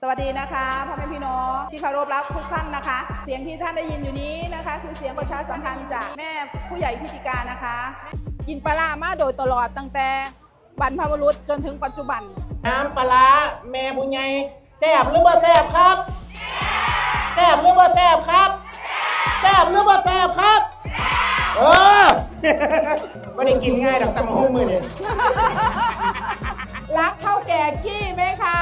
สวัสดีนะคะพ่อแม่พี่น้องที่เคารพรักทุกท่านนะคะ เสียงที่ท่านได้ยินอยู่นี้นะคะ คือเสียงประชาสัมพันธ์จากแม่ผู้ใหญ่พิธีการนะคะ กินปลาร้ามาโดยตลอดตั้งแต่บรรพบุรุษจนถึงปัจจุบัน น้ำปลาร้าแม่บุญใหญ่แซ่บหรือบ่แซ่บครับแซ่บหรือบ่แซ่บครับแซ่บหรือบ่แซ่บครับเออไม่ได้กินง่ายดอกตำหุ้งมือเนี่ยรักเท่าแก่กี้ไหมคะ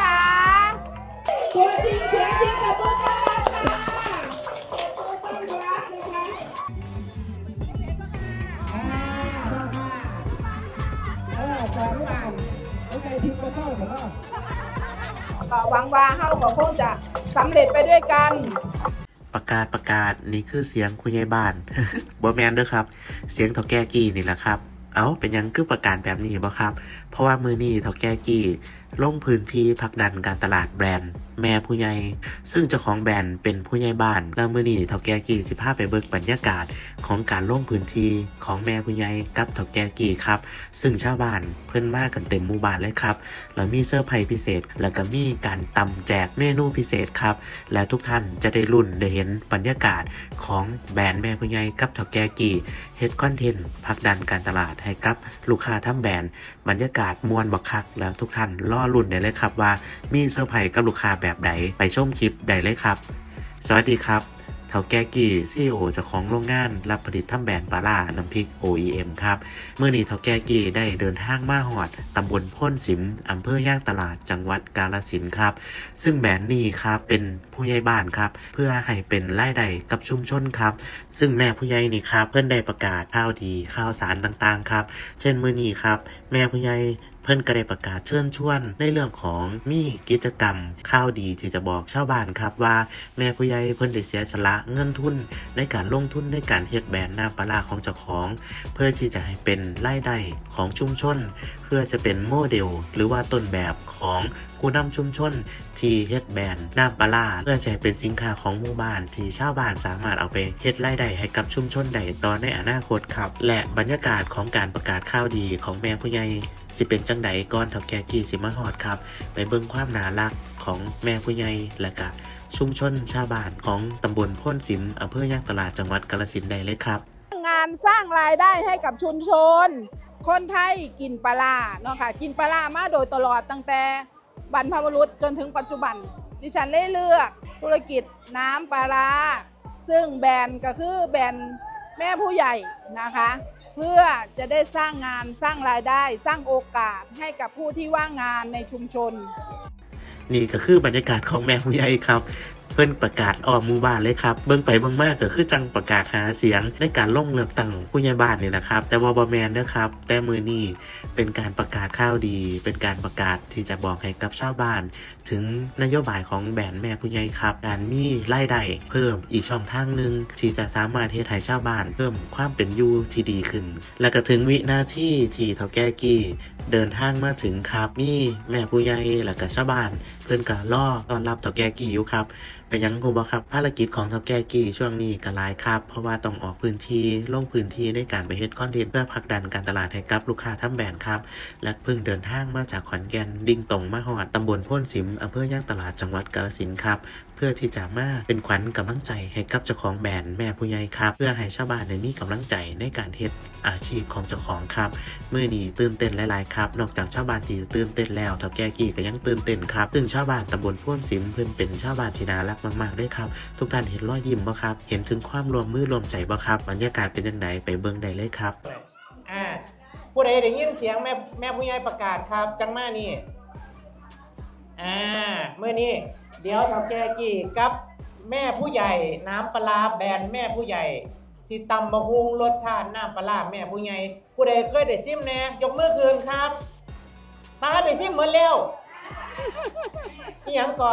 รักไหมคะตัวจริงเสียงจริงกับตัวจริงค่ะตัวต้นรักนะคะอ่าบ้าค่ะเออสองหลังไม่ใช่พิษก็เศร้าเหรอก็หวังว่าเฮาก็คงจะสำเร็จไปด้วยกันประกาศประกาศนี่คือเสียงคุณยายบ้านบ่แมนเด้อครับ เสียงท่าแก่กี้นี่แหละครับ เอาเป็นยังคือประกาศแบบนี้บ่ครับ เพราะว่ามือนี้เท่าแก่กี้ลงพื้นที่พักดันการตลาดแบรนด์ แม่ผู้ใหญ่ ซึ่งเจ้าของแบรนด์เป็นผู้ใหญ่บ้านแล้วมือนี้เท่าแก่กี้สิพาไปเบิกบรรยากาศของการลงพื้นที่ของแม่ผู้ใหญ่กับเท่าแก่กี้ครับ ซึ่งชาวบ้านเพิ่อนมากกันเต็มหมู่บ้านเลยครับแล้วมีเซอร์ไพรส์พิเศษ แล้วก็มีการตำแจกเมนูพิเศษครับ และทุกท่านจะได้รุ่นได้เห็นบรรยากาศของแบรนด์แม่ผู้ใหญ่กับเถาแก่กี่เฮดคอนเทนต์ผลักดันการตลาดให้กับลูกค้าทั้งแบรนด์บรรยากาศมวนบักคัก แล้วทุกท่านรอรุ่นได้เลยครับว่ามีเซอร์ไพรส์กับลูกค้าแบบใดไปชมคลิปได้เลยครับ สวัสดีครับเถาแก่กี่ซีโอเจ้าของโรงงานรับผลิตทำแบรนด์ปลาล่าน้ำพริก OEM ครับ เมื่อนี้เท่าแก่กี่ได้เดินทางมาหอดตำบลพ่นสิมอำเภอย่างตลาดจังหวัดกาลสินครับ ซึ่งแบรนด์นี้ครับเป็นผู้ใหญ่บ้านครับ เพื่อให้เป็นรายได้กับชุมชนครับ ซึ่งแม่ผู้ใหญ่นี่ครับเพื่อนได้ประกาศข่าวดีข่าวสารต่างๆครับ เช่นมื่อนี้ครับ แม่ผู้ใหญ่ พิ่นก็ได้ประกาศเชิญชวนในเรื่องของมีกิจกรรมข้าวดีที่จะบอกชาวบ้านครับว่าแม่ผู้ใหญ่เพิ่นได้เสียสละเงินทุน ในการลงทุนในการเฮ็ดแบรนด์น้ำปลาร้าของเจ้าของ เพื่อที่จะให้เป็นรายได้ของชุมชนเพื่อจะเป็นโมเดล หรือว่าต้นแบบของผู้นำชุมชนที่เฮ็ดแบรนด์น้ำปลาเพื่อจะให้เป็นสินค้าของหมู่บ้านที่ชาวบ้านสามารถเอาไปเฮ็ดรายได้ให้กับชุมชนได้ต่อในอนาคตครับ และบรรยากาศของการประกาศข่าวดีของแม่ผู้ใหญ่สิเป็นจังใดก่อนเถาแก่กี่สิมาฮอดครับ ไปเบิ่งความน่ารักของแม่ผู้ใหญ่และก็ชุมชนชาวบ้านของตำบลพ้นสิมอำเภอย่างตลาดจังหวัดกาฬสินธุ์ได้เลยครับ งานสร้างรายได้ให้กับชุมชน คนไทยกินปลาร้าเนาะค่ะกินปลาร้ามาโดยตลอดตั้งแต่บรรพบุรุษจนถึงปัจจุบัน ดิฉันได้เลือกธุรกิจน้ำปลาร้าซึ่งแบรนด์ก็คือแบรนด์แม่ผู้ใหญ่นะคะ เพื่อจะได้สร้างงานสร้างรายได้สร้างโอกาสให้กับผู้ที่ว่างงานในชุมชนนี่ก็คือบรรยากาศของแม่ผู้ใหญ่ครับ เพิ่นประกาศออกมู่บ้านเลยครับ เบิ่งไปเบิ่งมากก็คือจังประกาศหาเสียงในการลงเลือกตั้งผู้ใหญ่บ้านนี่นะครับ แต่ว่าบ่แมนนะครับ แต่มือนี้เป็นการประกาศข่าวดี เป็นการประกาศที่จะบอกให้กับชาวบ้าน ถึงนโยบายของแบรนด์แม่ผู้ใหญ่ครับการมีรายได้เพิ่มอีกช่องทางหนึ่งที่จะสามารถเฮ็ดให้ชาวบ้าน เพิ่มความเป็นอยู่ที่ดีขึ้น และก็ถึงวินาทีที่เฒ่าแก่กี้เดินทางมาถึงครับมีแม่ผู้ใหญ่และก็ชาวบ้าน เพื่อนก็รอต้อนรับเฒ่าแก่กี้อยู่ครับ เป็นยังกูบ่ครับภารกิจของเฒ่าแก่กี้ช่วงนี้ก็หลายครับ เพราะว่าต้องออกพื้นที่ลงพื้นที่ในการไปเฮ็ดคอนเทนต์เพื่อผลักดันการตลาดให้กับลูกค้าทั้งแบรนด์ครับ และเพิ่งเดินทางมาจากขอนแก่นดิ่งตรงมาหอดตำบลพ่นสิมอำเภอย่างตลาดจังหวัดกาฬสินธุ์ครับเพื่อที่จะมาเป็นขวัญกำลังใจให้กับเจ้าของแบรนด์แม่ผู้ใหญ่ครับเพื่อให้ชาวบ้านได้มีกำลังใจในการเฮ็ดอาชีพของเจ้าของครับเมื่อนี้ตื่นเต้นหลายๆครับนอกจากชาวบ้านที่ตื่นเต้นแล้วเฒ่าแก่กี้ก็ยังตื่นเต้นครับซึ่งชาวบ้านตำบลพ่นสิมเพิ่นเป็นชาวบ้านที่น่ารักมากๆด้วยครับ ทุกท่านเห็นรอยยิ้มบ่ครับ เห็นถึงความรวมมือรวมใจบ่ครับบรรยากาศเป็นจังไดไปเบิ่งได้เลยครับ อ่าผู้ใดได้ยินเสียงแม่แม่ผู้ใหญ่ประกาศครับ จังมานี่อ่าเมื่อนี้เดี๋ยวเฒ่าแก่กี่กับแม่ผู้ใหญ่น้ำปลาร้าแบรนด์แม่ผู้ใหญ่สิตำบะฮุงรสชาติน้ำปลาร้าแม่ผู้ใหญ่ผู้ใดเคยได้ซิมแน่ยกมือคืนครับมาได้ซิมเหมือนแล้วนี่ยังก็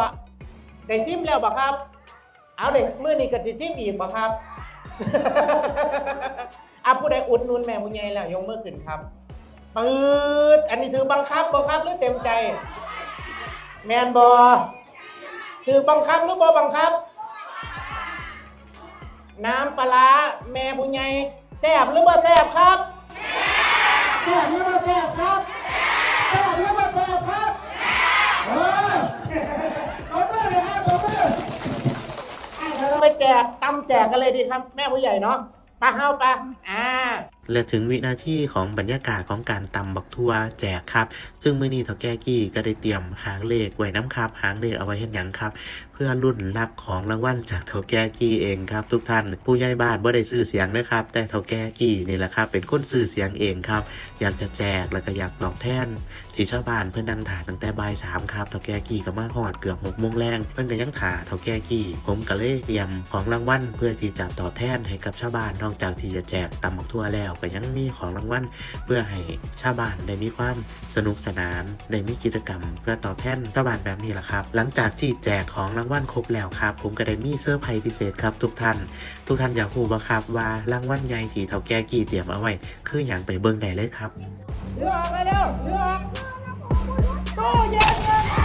ได้ซิมแล้วบ่ครับ เอาเด็กมือนี้ก็สิซิมอีกบ่ครับ อะผู้ใดอุดหนุนแม่ผู้ใหญ่แล้วยกมือขึ้นครับปืดอันนี้ถือบังคับบ่ครับหรือเต็มใจ แมนบอถือบังคับหรือบ่บังคับ น้ำปลาแม่ผู้ใหญ่แซ่บหรือบ่แซ่บครับแซ่บหรือไม่แซ่บครับแซ่บหรือแซบครับเออ แจกกันเลยดีครับ แม่ผู้ใหญ่เนาะไปะเข้าไปะอ่า และถึงวินาทีของบรรยากาศของการตำบักทั่วแจกครับ ซึ่งมื้อนี้เท่าแก่กี้ก็ได้เตรียมหางเลขไว้น้ำครับ หางเลขเอาไว้เห็นหยังครับ พื่อรุ่นรับของรางวัลจากเท่าแก่กี้เองครับ ทุกท่านผู้ใหญ่บ้านบ่ได้ซื้อเสียงนะครับ แต่เท่าแก่กี้นี่แหละครับเป็นคนซื้อเสียงเองครับ อยากจะแจกแล้วก็อยากตอบแทนสีชาวบ้านเพื่อนนั่งถ่าตั้งแต่บ่ายสามครับเท่าแก่กี้ก็มาหอดเกือบหกโมงแรงเพื่อนก็ยังถ่าเท่าแก่กี้ผมก็เลยเตรียมของรางวัลเพื่อที่จะตอบแทนให้กับชาวบ้านนอกจากที่จะแจกตำบักทั่วแล้วก็ยังมีของรางวัลเพื่อให้ชาวบ้านได้มีความสนุกสนานได้มีกิจกรรม เพื่อตอบแทนชาวบ้านแบบนี้แหละครับ หลังจากที่แจกของรางวัลครบแล้วครับ ผมก็ได้มีเซอร์ไพรส์พิเศษครับ ทุกท่าน ทุกท่านอยากรู้บ่ครับว่ารางวัลใหญ่ที่เท่าแก่กี้เตรียมเอาไว้คืออย่างไปเบิ่งได้เลยครับเลือกไปเร็วเลือกตู้เย็นเงินครั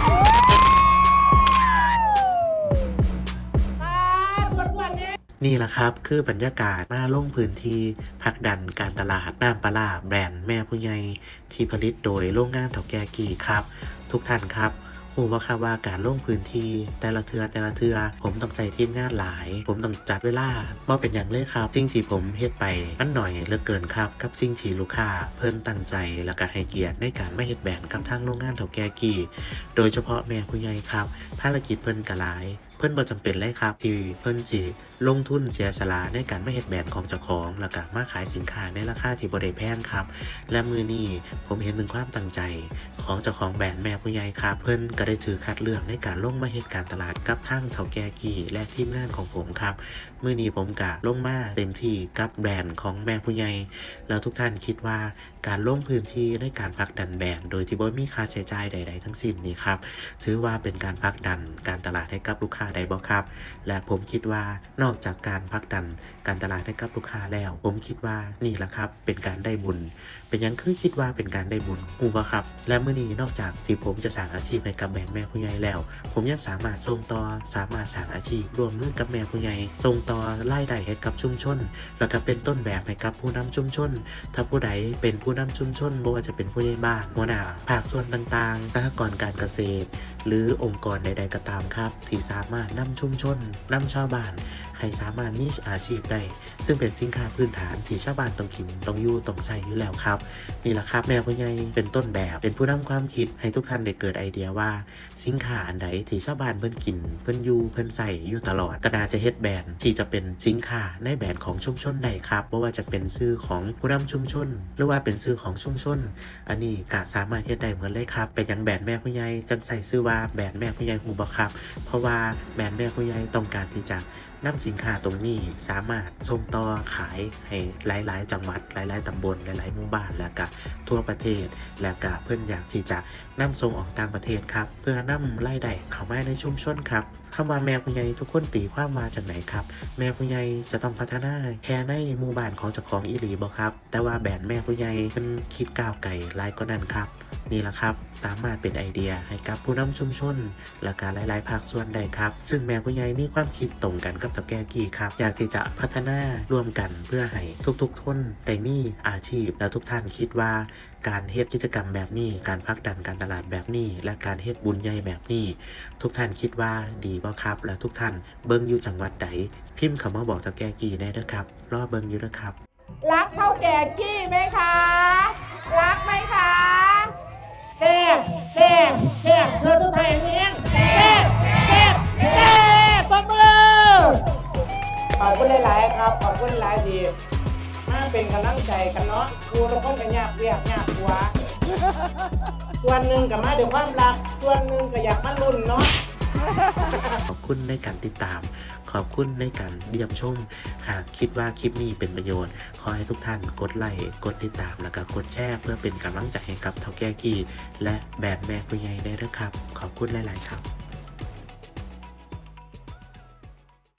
บสักวันนี้นี่แหละครับ คือบรรยากาศมาลงพื้นที่ผักดันการตลาดน้ำปลาร้าแบรนด์แม่ผู้ใหญ่ที่ผลิตโดยโรงงานเถาแก่กีครับ ทุกท่านครับ ผู้ว่าครับว่าการลงพื้นที่แต่ละเทือแต่ละเทือ ผมต้องใส่ทีมงานหลาย ผมต้องจัดเวลาว่าเป็นอย่างเลยครับ สิ่งที่ผมเฮ็ดไปมันหน่อยเหลือเกินครับกับสิ่งที่ลูกค้าเพิ่นตั้งใจและก็ให้เกียรติในการไม่เฮ็ดแบนกับทางโรงงานเถาแก่กีโดยเฉพาะแม่ผู้ใหญ่ครับภารกิจเพิ่นกระหลาย พิ่นบ่จำเป็นเลยครับที่เพิ่นสิลงทุนเสียสละในการมาเฮ็ดแบรนด์ของเจ้าของ แล้วก็มาขายสินค้าในราคาที่บ่ได้แพงครับ และมือนี้ผมเห็นถึงความตั้งใจของเจ้าของแบรนด์แม่ผู้ใหญ่ครับ เพิ่นก็ได้ถือคัดเลือกในการลงมาเฮ็ดการตลาดกับทางเฒ่าแก่กี้และทีมงานของผมครับมือนี้ผมกะลงมาเต็มที่กับแบรนด์ของแม่ผู้ใหญ่แล้วทุกท่านคิดว่าการลงพื้นที่ในการผลักดันแบรนด์โดยที่บ่มีค่าใช้จ่ายใด ๆ ทั้งสิ้นนี่ครับถือว่าเป็นการผลักดันการตลาดให้กับลูกค้าได้บ่ครับ และผมคิดว่านอกจากการผลักดันการตลาดให้กับลูกค้าแล้ว ผมคิดว่านี่แหละครับ เป็นการได้บุญ เป็นยังคือคิดว่าเป็นการได้บุญหูบ่ครับ และเมื่อนี้นอกจากที่ผมจะสร้างอาชีพให้กับแบรนด์แม่ผู้ใหญ่แล้ว ผมยังสามารถส่งต่อสามารถสร้างอาชีพร่วมมือกับแม่ผู้ใหญ่ส่งต่อรายได้ให้กับชุมชน แล้วก็เป็นต้นแบบให้กับผู้นำชุมชน ถ้าผู้ใดเป็นผู้นำชุมชนไม่ว่าจะเป็นผู้ใหญ่บ้านหัวหน้าภาคส่วนต่างๆสหกรณ์การเกษตร หรือองค์กรใด ๆก็ตามครับ ที่สามารถนำชุมชนนำชาวบ้านให้สามารถมีอาชีพได้ ซึ่งเป็นสินค้าพื้นฐานที่ชาวบ้านต้องกินต้องอยู่ต้องใช้อยู่แล้วครับ นี่แหละครับแม่ผู้ใหญ่เป็นต้นแบบ เป็นผู้นำความคิดให้ทุกท่านได้เกิดไอเดียว่า สินค้าอันใดที่ชาวบ้านเพิ่นกิน เพิ่นอยู่เพิ่นใส่อยู่ตลอดก็น่าจะเฮ็ดแบรนด์ที่จะเป็นสินค้าในแบรนด์ของชุมชนใดครับไม่ว่าจะเป็นชื่อของผู้นำชุมชน หรือว่าเป็นชื่อของชุมชน อันนี้ก็สามารถเฮ็ดได้เหมือนเลยครับเป็นอย่างแบรนด์แม่ผู้ใหญ่จังใส่ชื่อว่าแบรนด์แม่ผู้ใหญ่ฮูบ่ครับ เพราะว่าแบรนด์แม่ผู้ใหญ่ต้องการที่จะนำสินค้าตรงนี้สามารถส่งต่อขายให้หลาย ๆ จังหวัดหลาย ๆ ตำบลหลาย ๆ หมู่บ้านแล้วก็ทั่วประเทศ และก็เพื่อนอยากที่จะนำส่งออกต่างประเทศครับ เพื่อนำรายได้เข้ามาในชุมชนครับคำว่าแม่ผู้ใหญ่ทุกคนตีความมาจากไหนครับ แม่ผู้ใหญ่จะต้องพัฒนาแค่ในหมู่บ้านของเจ้าของอีหลีบ่ครับ แต่ว่าแบรนด์แม่ผู้ใหญ่เป็นคิดก้าวไกลหลายก็นั้นครับ นี่แหละครับ สามารถเป็นไอเดียให้กับผู้นำชุมชน และการหลายๆภาคส่วนได้ครับ ซึ่งแม่ผู้ใหญ่มีความคิดตรงกันกับตะแกกี้ครับ อยากที่จะพัฒนาร่วมกันเพื่อให้ทุกๆคนได้มีอาชีพ และทุกท่านคิดว่าการเฮ็ดกิจกรรมแบบนี้ การพักดันการตลาดแบบนี้ และการเฮ็ดบุญใหญ่แบบนี้ ทุกท่านคิดว่าดีบ่ครับ และทุกท่านเบิ่งอยู่จังหวัดใดพิมพ์คำว่าบอกตะแกกี้ได้เด้อครับ รอเบิ่งอยู่นะครับ รักเท่าแก่กี้ไหมคะ รักไหมคะ แซ่บแซ่บแซ่บเธอทุกไทยเองแซ่บแซ่บแซ่บปรบมือขอบคุณหลายๆครับ ขอบคุณหลายดีมาเป็นกำลังใจกันเนาะครูทุกคนก็ยากเรียกยากหัวส่วนหนึ่งก็มาด้วยความรัก ส่วนหนึ่งก็อยากมาลุ้นเนาะ คุณในการติดตาม ขอบคุณในการเยี่ยมชม หากคิดว่าคลิปนี้เป็นประโยชน์ ขอให้ทุกท่านกดไลค์กดติดตามแล้วก็กดแชร์เพื่อเป็นกำลังใจให้กับเท่าแก่กี้และแบรนด์แม่ผู้ใหญ่ได้ด้วยครับ ขอบคุณหลาย ๆ ครับ